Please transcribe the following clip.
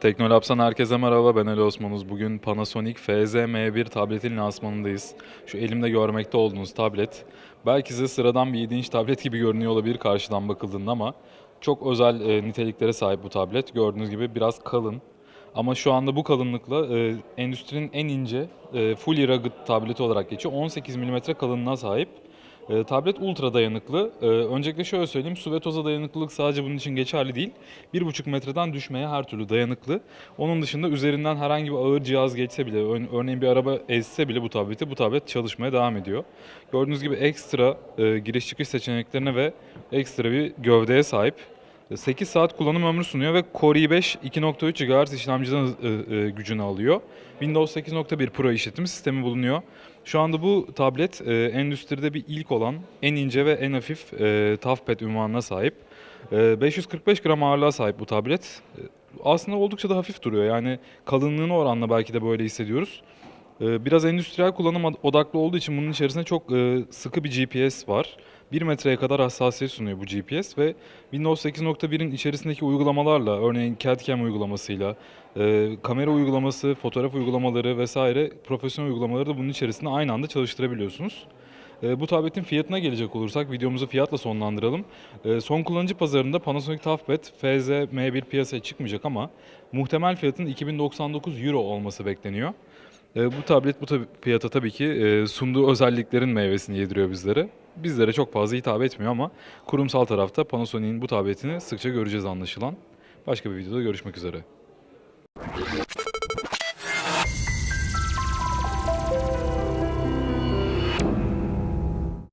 Teknolabs'tan herkese merhaba. Ben Ali Osmanuz. Bugün Panasonic FZ-M1 tabletin lansmanındayız. Şu elimde görmekte olduğunuz tablet. Belki size sıradan bir 7 inç tablet gibi görünüyor olabilir karşıdan bakıldığında ama çok özel e, niteliklere sahip bu tablet. Gördüğünüz gibi biraz kalın. Ama şu anda bu kalınlıkla e, endüstrinin en ince e, fully rugged tableti olarak geçiyor. 18 mm kalınlığına sahip. E, tablet ultra dayanıklı. E, öncelikle şöyle söyleyeyim, su ve toza dayanıklılık sadece bunun için geçerli değil. 1,5 metreden düşmeye her türlü dayanıklı. Onun dışında üzerinden herhangi bir ağır cihaz geçse bile, ör- örneğin bir araba ezse bile bu tableti, bu tablet çalışmaya devam ediyor. Gördüğünüz gibi ekstra e, giriş çıkış seçeneklerine ve ekstra bir gövdeye sahip. 8 saat kullanım ömrü sunuyor ve Core i5 2.3 GHz işlemciden e, e, gücünü alıyor. Windows 8.1 Pro işletim sistemi bulunuyor. Şu anda bu tablet e, endüstride bir ilk olan en ince ve en hafif ToughPad ünvanına sahip. E, 545 gram ağırlığa sahip bu tablet. Aslında oldukça da hafif duruyor. Yani kalınlığına oranla belki de böyle hissediyoruz. Biraz endüstriyel kullanım od- odaklı olduğu için bunun içerisinde çok sıkı bir GPS var. 1 metreye kadar hassasiyet sunuyor bu GPS ve Windows 8.1'in içerisindeki uygulamalarla, örneğin CAD-CAM uygulamasıyla, e, kamera uygulaması, fotoğraf uygulamaları vesaire profesyonel uygulamaları da bunun içerisinde aynı anda çalıştırabiliyorsunuz. E, bu tabletin fiyatına gelecek olursak videomuzu fiyatla sonlandıralım. E, son kullanıcı pazarında Panasonic ToughPad FZ M1 piyasaya çıkmayacak ama muhtemel fiyatın 2099 Euro olması bekleniyor. E, bu tablet bu tabi- fiyata tabii ki e, sunduğu özelliklerin meyvesini yediriyor bizlere. Bizlere çok fazla hitap etmiyor ama kurumsal tarafta Panasonic'in bu tabletini sıkça göreceğiz anlaşılan. Başka bir videoda görüşmek üzere.